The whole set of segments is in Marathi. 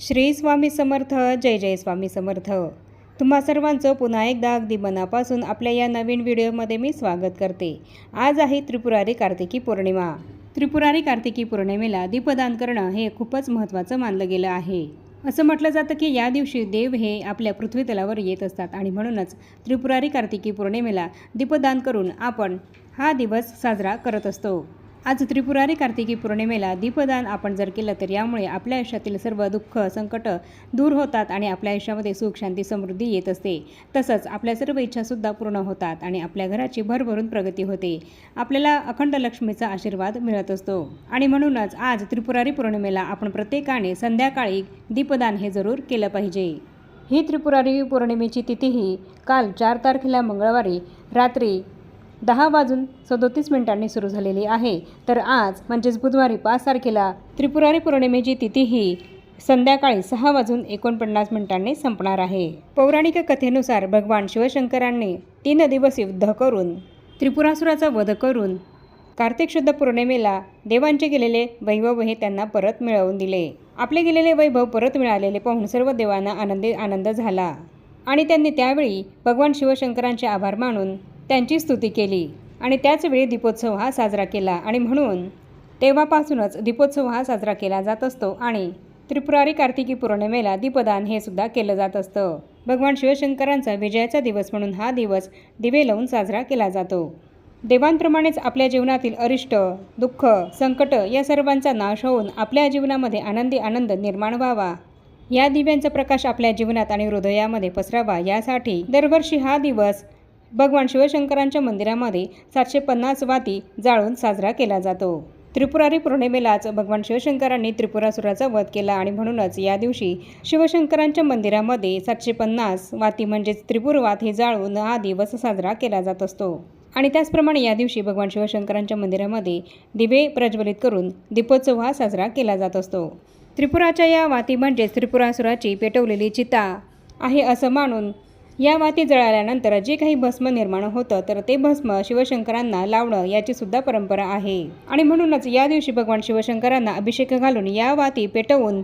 श्री स्वामी समर्थ जय जय स्वामी समर्थ. तुम्हा सर्वांचं पुन्हा एकदा अगदी मनापासून आपल्या या नवीन व्हिडिओमध्ये मी स्वागत करते. आज आहे त्रिपुरारी कार्तिकी पौर्णिमा. त्रिपुरारी कार्तिकी पौर्णिमेला दीपदान करणं हे खूपच महत्त्वाचं मानलं गेलं आहे. असं म्हटलं जातं की या दिवशी देव हे आपल्या पृथ्वीतलावर येत असतात आणि म्हणूनच त्रिपुरारी कार्तिकी पौर्णिमेला दीपदान करून आपण हा दिवस साजरा करत असतो. आज त्रिपुरारी कार्तिकी पौर्णिमेला दीपदान आपण जर केलं तर यामुळे आपल्या आयुष्यातील सर्व दुःख संकट दूर होतात आणि आपल्या आयुष्यामध्ये सुख शांती समृद्धी येत असते. तसंच आपल्या सर्व इच्छासुद्धा पूर्ण होतात आणि आपल्या घराची भरभरून प्रगती होते. आपल्याला अखंड लक्ष्मीचा आशीर्वाद मिळत असतो. आणि म्हणूनच आज त्रिपुरारी पौर्णिमेला आपण प्रत्येकाने संध्याकाळी दीपदान हे जरूर केलं पाहिजे. ही त्रिपुरारी पौर्णिमेची तिथीही काल चार तारखेला मंगळवारी रात्री दहा वाजून सदोतीस मिनिटांनी सुरू झालेली आहे. तर आज म्हणजेच बुधवारी पाच तारखेला त्रिपुरारी पौर्णिमेची तिथी ही संध्याकाळी सहा वाजून एकोणपन्नास मिनिटांनी संपणार आहे. पौराणिक कथेनुसार भगवान शिवशंकरांनी तीन दिवस युद्ध करून त्रिपुरासुराचा वध करून कार्तिक शुद्ध पौर्णिमेला देवांचे गेलेले वैभव हे त्यांना परत मिळवून दिले. आपले गेलेले वैभव परत मिळालेले पाहून सर्व देवांना आनंदी आनंद झाला. आणि त्यांनी त्यावेळी भगवान शिवशंकरांचे आभार मानून त्यांची स्तुती केली. आणि त्याचवेळी दीपोत्सव हा साजरा केला आणि म्हणून तेव्हापासूनच दीपोत्सव हा साजरा केला जात असतो आणि त्रिपुरारी कार्तिकी पौर्णिमेला दीपदान हे सुद्धा केलं जात असतं. भगवान शिवशंकरांचा विजयाचा दिवस म्हणून हा दिवस दिवे लावून साजरा केला जातो. देवांप्रमाणेच आपल्या जीवनातील अरिष्ट दुःख संकट या सर्वांचा नाश होऊन आपल्या जीवनामध्ये आनंदी आनंद निर्माण व्हावा. या दिव्यांचा प्रकाश आपल्या जीवनात आणि हृदयामध्ये पसरावा यासाठी दरवर्षी हा दिवस भगवान शिवशंकरांच्या मंदिरामध्ये सातशे पन्नास वाती जाळून साजरा केला जातो. त्रिपुरारी पौर्णिमेलाच भगवान शिवशंकरांनी त्रिपुरासुराचा वध केला आणि म्हणूनच या दिवशी शिवशंकरांच्या मंदिरामध्ये सातशे पन्नास वाती म्हणजेच त्रिपुरवात हे जाळून हा दिवस साजरा केला जात असतो. आणि त्याचप्रमाणे या दिवशी भगवान शिवशंकरांच्या मंदिरामध्ये दिवे प्रज्वलित करून दीपोत्सव हा साजरा केला जात असतो. त्रिपुराच्या या वाती म्हणजेच त्रिपुरासुराची पेटवलेली चिता आहे असं मानून या वाती जळाल्यानंतर जे काही भस्म निर्माण होतं तर ते भस्म शिवशंकरांना लावणं याची सुद्धा परंपरा आहे. आणि म्हणूनच या दिवशी भगवान शिवशंकरांना अभिषेक घालून या वाती पेटवून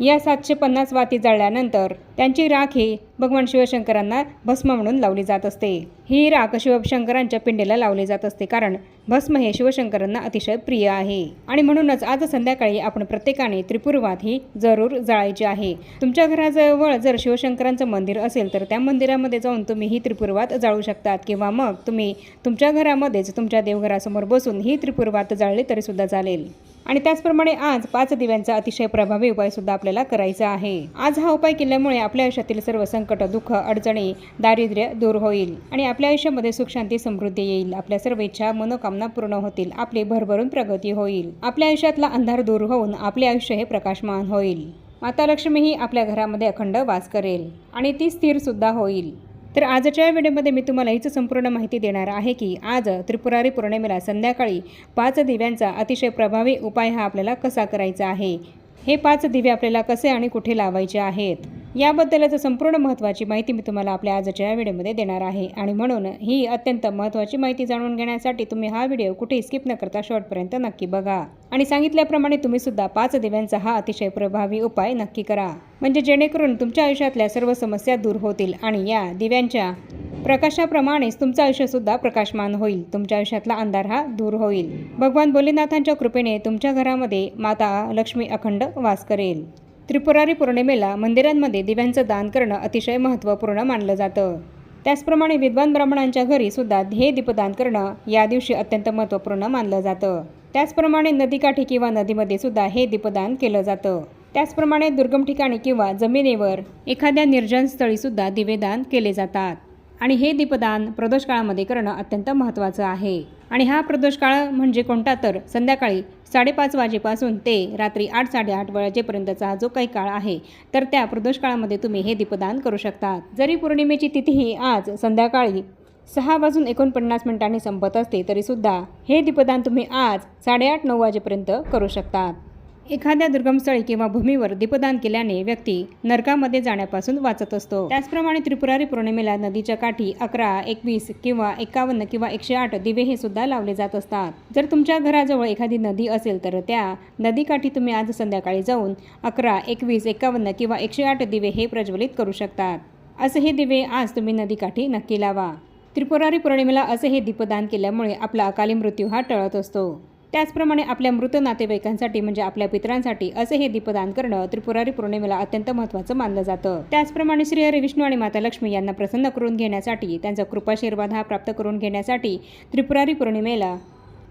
या सातशे पन्नास वाती जळल्यानंतर त्यांची राख ही भगवान शिवशंकरांना भस्म म्हणून लावली जात असते. ही राख शिवशंकरांच्या पिंडीला लावली जात असते कारण भस्म हे शिवशंकरांना अतिशय प्रिय आहे. आणि म्हणूनच आज संध्याकाळी आपण प्रत्येकाने त्रिपुरवात ही जरूर जाळायची आहे. तुमच्या घराजवळ जर शिवशंकरांचं मंदिर असेल तर त्या मंदिरामध्ये जाऊन तुम्ही ही त्रिपुरवात जाळू शकतात किंवा मग तुम्ही तुमच्या घरामध्येच तुमच्या देवघरासमोर बसून ही त्रिपुरवात जाळली तरी सुद्धा चालेल. आणि त्याचप्रमाणे आज पाच दिव्यांचा अतिशय प्रभावी उपाय सुद्धा आपल्याला करायचा आहे. आज हा उपाय केल्यामुळे आपल्या आयुष्यातील सर्व संकट दुःख अडचणी दारिद्र्य दूर होईल आणि आपल्या आयुष्यामध्ये सुख शांती समृद्धी येईल. आपल्या सर्व इच्छा मनोकामना पूर्ण होतील. आपली भरभरून प्रगती होईल. आपल्या आयुष्यातला अंधार दूर होऊन आपले आयुष्य हे प्रकाशमान होईल. माता लक्ष्मी ही आपल्या घरामध्ये अखंड वास करेल आणि ती स्थिर सुद्धा होईल. तर आजच्या व्हिडिओमध्ये मी तुम्हाला हीच संपूर्ण माहिती देणार आहे की आज त्रिपुरारी पौर्णिमेला संध्याकाळी पाच दिव्यांचा अतिशय प्रभावी उपाय हा आपल्याला कसा करायचा आहे? हे पाच दिवे आपल्याला कसे आणि कुठे लावायचे आहेत? याबद्दलच संपूर्ण महत्त्वाची माहिती मी तुम्हाला आपल्या आजच्या या व्हिडिओमध्ये देणार आहे. आणि म्हणून ही अत्यंत महत्त्वाची माहिती जाणून घेण्यासाठी तुम्ही हा व्हिडिओ कुठे स्किप न करता शेवटपर्यंत नक्की बघा. आणि सांगितल्याप्रमाणे तुम्ही सुद्धा पाच दिव्यांचा हा अतिशय प्रभावी उपाय नक्की करा. म्हणजे जेणेकरून तुमच्या आयुष्यातल्या सर्व समस्या दूर होतील आणि या दिव्यांच्या प्रकाशाप्रमाणेच तुमचं आयुष्यसुद्धा प्रकाशमान होईल. तुमच्या आयुष्यातला अंधार हा दूर होईल. भगवान भोलेनाथांच्या कृपेने तुमच्या घरामध्ये माता लक्ष्मी अखंड वास करेल. त्रिपुरारी पौर्णिमेला मंदिरांमध्ये दिव्यांचं दान करणं अतिशय महत्त्वपूर्ण मानलं जातं. त्याचप्रमाणे विद्वान ब्राह्मणांच्या घरी सुद्धा हे दीपदान करणं या दिवशी अत्यंत महत्त्वपूर्ण मानलं जातं. त्याचप्रमाणे नदीकाठी किंवा नदीमध्ये सुद्धा हे दीपदान केलं जातं. त्याचप्रमाणे दुर्गम ठिकाणी किंवा जमिनीवर एखाद्या निर्जन स्थळी सुद्धा दिवेदान केले जातात. आणि हे दीपदान प्रदोष काळामध्ये करणं अत्यंत महत्त्वाचं आहे. आणि हा प्रदोष काळ म्हणजे कोणता तर संध्याकाळी साडेपाच वाजेपासून ते रात्री आठ साडेआठ वाजेपर्यंतचा हा जो काही काळ आहे तर त्या प्रदोष काळामध्ये तुम्ही हे दीपदान करू शकतात. जरी पौर्णिमेची तिथीही आज संध्याकाळी सहा वाजून एकोणपन्नास मिनिटांनी संपत असते तरीसुद्धा हे दीपदान तुम्ही आज साडेआठ नऊ वाजेपर्यंत करू शकतात. एखाद्या दुर्गम स्थळी किंवा भूमीवर दीपदान केल्याने व्यक्ती नरकामध्ये जाण्यापासून वाचत असतो. त्याचप्रमाणे त्रिपुरारी पौर्णिमेला नदीच्या काठी अकरा एकवीस किंवा एकावन्न किंवा एकशे आठ दिवे हे सुद्धा लावले जात असतात. जर तुमच्या घराजवळ एखादी नदी असेल तर त्या नदीकाठी तुम्ही आज संध्याकाळी जाऊन अकरा एकवीस एकावन्न किंवा एकशे आठ दिवे हे प्रज्वलित करू शकतात. असे हे दिवे आज तुम्ही नदीकाठी नक्की लावा. त्रिपुरारी पौर्णिमेला असे हे दीपदान केल्यामुळे आपला अकाली मृत्यू हा टळत असतो. त्याचप्रमाणे आपल्या मृत नातेवाईकांसाठी म्हणजे आपल्या पितरांसाठी असे हे दीपदान करणं त्रिपुरारी पौर्णिमेला अत्यंत महत्त्वाचं मानलं जातं. त्याचप्रमाणे श्री हरी विष्णू आणि माता लक्ष्मी यांना प्रसन्न करून घेण्यासाठी त्यांचा कृपाशीर्वाद हा प्राप्त करून घेण्यासाठी त्रिपुरारी पौर्णिमेला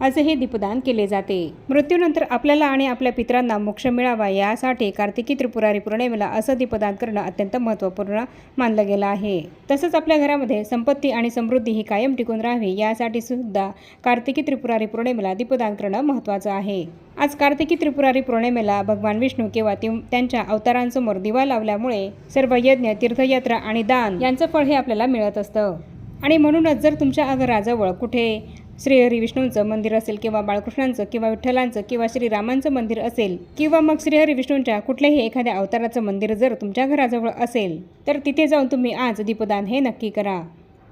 असे हे दीपदान केले जाते. मृत्यूनंतर आपल्याला आणि आपल्या पितरांना मोक्ष मिळावा यासाठी कार्तिकी त्रिपुरारी पौर्णिमेला असं दीपदान करणं अत्यंत महत्त्वपूर्ण मानलं गेलं आहे. तसंच आपल्या घरामध्ये संपत्ती आणि समृद्धी ही कायम टिकून राहावी यासाठी सुद्धा कार्तिकी त्रिपुरारी पौर्णिमेला दीपदान करणं महत्त्वाचं आहे. आज कार्तिकी त्रिपुरारी पौर्णिमेला भगवान विष्णू किंवा त्यांच्या अवतारांसमोर दिवा लावल्यामुळे सर्व यज्ञ तीर्थयात्रा आणि दान यांचं फळ हे आपल्याला मिळत असतं. आणि म्हणूनच जर तुमच्या घराजवळ कुठे श्रीहरी विष्णूंचं मंदिर असेल किंवा बाळकृष्णांचं किंवा विठ्ठलांचं किंवा श्रीरामांचं मंदिर असेल किंवा मग श्रीहरी विष्णूंच्या कुठल्याही एखाद्या अवताराचं मंदिर जर तुमच्या घराजवळ असेल तर तिथे जाऊन तुम्ही आज दीपदान हे नक्की करा.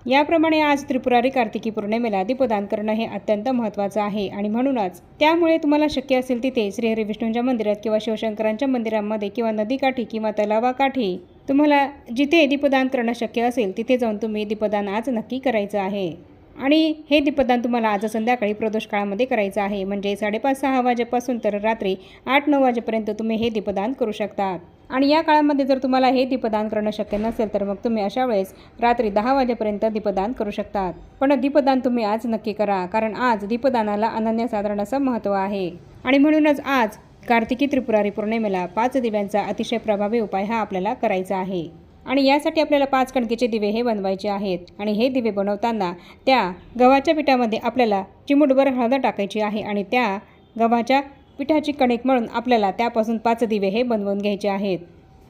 याप्रमाणे आज त्रिपुरारी कार्तिकी पौर्णिमेला दीपदान करणं हे अत्यंत महत्त्वाचं आहे आणि म्हणूनच त्यामुळे तुम्हाला शक्य असेल तिथे श्रीहरी विष्णूंच्या मंदिरात किंवा शिवशंकरांच्या मंदिरामध्ये किंवा नदीकाठी किंवा तलावाकाठी तुम्हाला जिथे दीपदान करणं शक्य असेल तिथे जाऊन तुम्ही दीपदान आज नक्की करायचं आहे. आणि हे दीपदान तुम्हाला आज संध्याकाळी प्रदोष काळामध्ये करायचं आहे. म्हणजे साडेपाच सहा वाजेपासून तर रात्री आठ नऊ वाजेपर्यंत तुम्ही हे दीपदान करू शकतात. आणि या काळामध्ये जर तुम्हाला हे दीपदान करणं शक्य नसेल तर मग तुम्ही अशा वेळेस रात्री दहा वाजेपर्यंत दीपदान करू शकतात. पण दीपदान तुम्ही आज नक्की करा कारण आज दीपदानाला अनन्यसाधारण असं महत्त्व आहे. आणि म्हणूनच आज कार्तिकी त्रिपुरारी पौर्णिमेला पाच दिव्यांचा अतिशय प्रभावी उपाय हा आपल्याला करायचा आहे. आणि यासाठी आपल्याला पाच कणकेचे दिवे हे बनवायचे आहेत. आणि हे दिवे बनवताना त्या गव्हाच्या पिठामध्ये आपल्याला चिमूटभर हळद टाकायची आहे आणि त्या गव्हाच्या पिठाची कणिक म्हणून आपल्याला त्यापासून पाच दिवे हे बनवून घ्यायचे आहेत.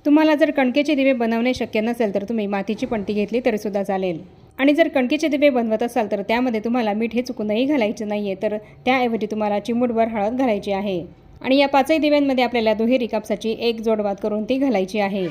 तुम्हाला जर कणकेचे दिवे बनवणे शक्य नसेल तर तुम्ही मातीची पणती घेतली तरीसुद्धा चालेल. आणि जर कणकेचे दिवे बनवत असाल तर त्यामध्ये तुम्हाला मीठ हे चुकूनही घालायचे नाही आहे तर त्याऐवजी तुम्हाला चिमूटभर हळद घालायची आहे. आणि या पाचही दिव्यांमध्ये आपल्याला दुहेरी कापसाची एक जोडवात करून ती घालायची आहे.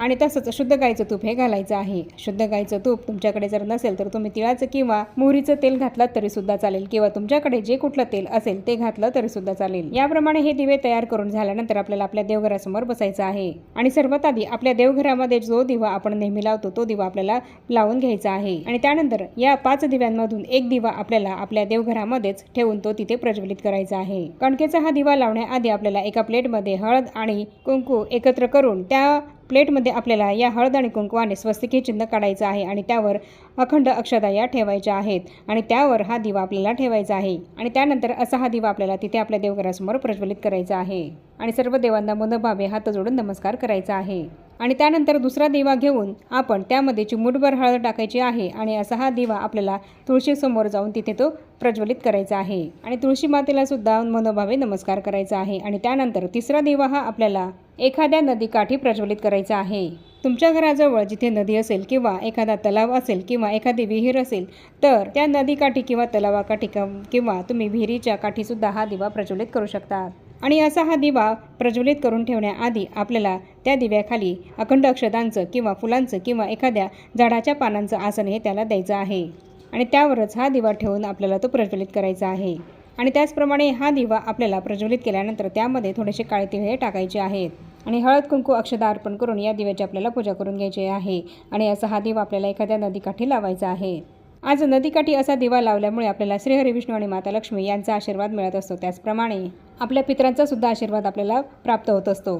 आणि तसंच शुद्ध गाईचं तूप हे घालायचं आहे. शुद्ध गाईचं तूप तुमच्याकडे जर नसेल तर तुम्ही तिळाचं किंवा मोहरीचं तेल घातलं तरी सुद्धा चालेल किंवा तुमच्याकडे जे कुठलं तेल असेल ते घातलं तरी सुद्धा चालेल. याप्रमाणे हे दिवे तयार करून झाल्यानंतर आपल्याला आपल्या देवघरासमोर बसायचं आहे. आणि सर्वात आधी आपल्या देवघरामध्ये जो दिवा आपण नेहमी लावतो तो दिवा आपल्याला लावून घ्यायचा आहे. आणि त्यानंतर या पाच दिव्यांमधून एक दिवा आपल्याला आपल्या देवघरामध्येच ठेवून तो तिथे प्रज्वलित करायचा आहे. कणकेचा हा दिवा लावण्याआधी आपल्याला एका प्लेटमध्ये हळद आणि कुंकू एकत्र करून त्या प्लेटमध्ये आपल्याला या हळद आणि कुंकवाने स्वस्तिकी चिन्ह काढायचं आहे आणि त्यावर अखंड अक्षता या ठेवायच्या आहेत. आणि त्यावर हा दिवा आपल्याला ठेवायचा आहे. आणि त्यानंतर असा हा दिवा आपल्याला तिथे आपल्या देवघरासमोर प्रज्वलित करायचा आहे. आणि सर्व देवांना मनोभावे हात जोडून नमस्कार करायचा आहे. आणि त्यानंतर दुसरा दिवा घेऊन आपण त्यामध्ये चिमूटभर हळद टाकायची आहे आणि असा हा दिवा आपल्याला तुळशीसमोर जाऊन तिथे तो प्रज्वलित करायचा आहे. आणि तुळशी मातेला सुद्धा मनोभावे नमस्कार करायचा आहे. आणि त्यानंतर तिसरा दिवा हा आपल्याला एखाद्या नदीकाठी प्रज्वलित करायचा आहे. तुमच्या घराजवळ जिथे नदी असेल किंवा एखादा तलाव असेल किंवा एखादी विहीर असेल तर त्या नदीकाठी किंवा तलावाकाठी किंवा तुम्ही विहिरीच्या काठीसुद्धा हा दिवा प्रज्वलित करू शकता. आणि असा हा दिवा प्रज्वलित करून ठेवण्याआधी आपल्याला त्या दिव्याखाली अखंड अक्षदांचं किंवा फुलांचं किंवा एखाद्या झाडाच्या पानांचं आसन हे त्याला द्यायचं आहे. आणि त्यावरच हा दिवा ठेवून आपल्याला तो प्रज्वलित करायचा आहे. आणि त्याचप्रमाणे हा दिवा आपल्याला प्रज्वलित केल्यानंतर त्यामध्ये थोडेसे काळे तिळ हे टाकायचे आहेत. आणि हळद कुंकू अक्षदा अर्पण करून या दिव्याची आपल्याला पूजा करून घ्यायची आहे. आणि असा हा दिवा आपल्याला एखाद्या नदीकाठी लावायचा आहे. आज नदीकाठी असा दिवा लावल्यामुळे आपल्याला श्रीहरी विष्णू आणि माता लक्ष्मी यांचा आशीर्वाद मिळत असतो. त्याचप्रमाणे आपल्या पित्रांचा सुद्धा आशीर्वाद आपल्याला प्राप्त होत असतो.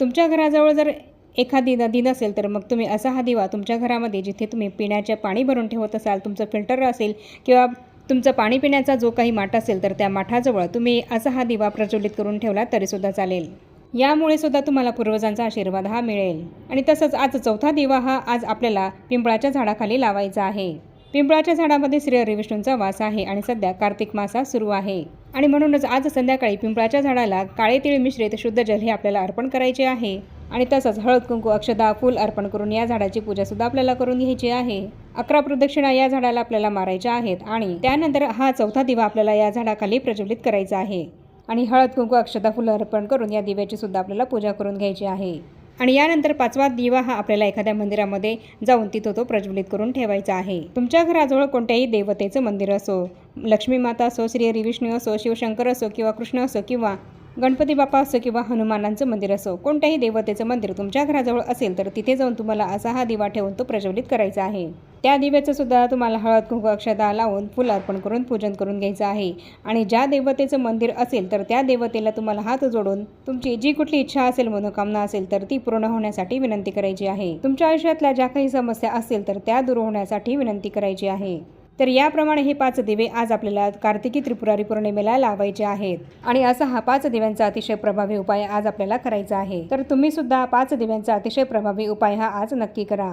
तुमच्या घराजवळ जर एखादी नदी नसेल तर मग तुम्ही असा हा दिवा तुमच्या घरामध्ये जिथे तुम्ही पिण्याचे पाणी भरून ठेवत असाल तुमचं फिल्टर असेल किंवा तुमचं पाणी पिण्याचा जो काही माठ असेल तर त्या माठाजवळ तुम्ही असा हा दिवा प्रज्वलित करून ठेवला तरीसुद्धा चालेल. यामुळे सुद्धा तुम्हाला पूर्वजांचा आशीर्वाद हा मिळेल. आणि तसंच आज चौथा दिवा हा आज आपल्याला पिंपळाच्या झाडाखाली लावायचा आहे. पिंपळाच्या झाडामध्ये श्री हरिविष्णूंचा वास आहे आणि सध्या कार्तिक मासा सुरू आहे. आणि म्हणूनच आज संध्याकाळी पिंपळाच्या झाडाला काळे तिळ मिश्रित शुद्ध जल हे आपल्याला अर्पण करायचे आहे. आणि तसंच हळद कुंकू अक्षदा फूल अर्पण करून या झाडाची पूजा सुद्धा आपल्याला करून घ्यायची आहे. अकरा प्रदक्षिणा या झाडाला आपल्याला मारायच्या आहेत आणि त्यानंतर हा चौथा दिवा आपल्याला या झाडाखाली प्रज्वलित करायचा आहे. आणि हळद कुंकू अक्षदा फुलं अर्पण करून या दिव्याची सुद्धा आपल्याला पूजा करून घ्यायची आहे. आणि यानंतर पाचवा दिवा हा आपल्याला एखाद्या मंदिरामध्ये जाऊन तिथं तो प्रज्वलित करून ठेवायचा आहे. तुमच्या घराजवळ कोणत्याही देवतेचं मंदिर असो लक्ष्मी माता असो श्री हरिविष्णू असो शिवशंकर असो किंवा कृष्ण असो किंवा गणपती बाप्पा असो किंवा हनुमानांचं मंदिर असो कोणत्याही देवतेचं मंदिर तुमच्या घराजवळ असेल तर तिथे जाऊन तुम्हाला असा हा दिवा ठेवून तो प्रज्वलित करायचा आहे. त्या दिव्याचंसुद्धा तुम्हाला हळद कुंकू अक्षता लावून फुल अर्पण करून पूजन करून घ्यायचं आहे. आणि ज्या देवतेचं मंदिर असेल तर त्या देवतेला तुम्हाला हात जोडून तुमची जी कुठली इच्छा असेल मनोकामना असेल तर ती पूर्ण होण्यासाठी विनंती करायची आहे. तुमच्या आयुष्यातल्या ज्या काही समस्या असतील तर त्या दूर होण्यासाठी विनंती करायची आहे. तर याप्रमाणे हे पाच दिवे आज आपल्याला कार्तिकी त्रिपुरारी पौर्णिमेला लावायचे आहेत. आणि असा हा पाच दिव्यांचा अतिशय प्रभावी उपाय आज आपल्याला करायचा आहे. तर तुम्ही सुद्धा पाच दिव्यांचा अतिशय प्रभावी उपाय हा आज नक्की करा.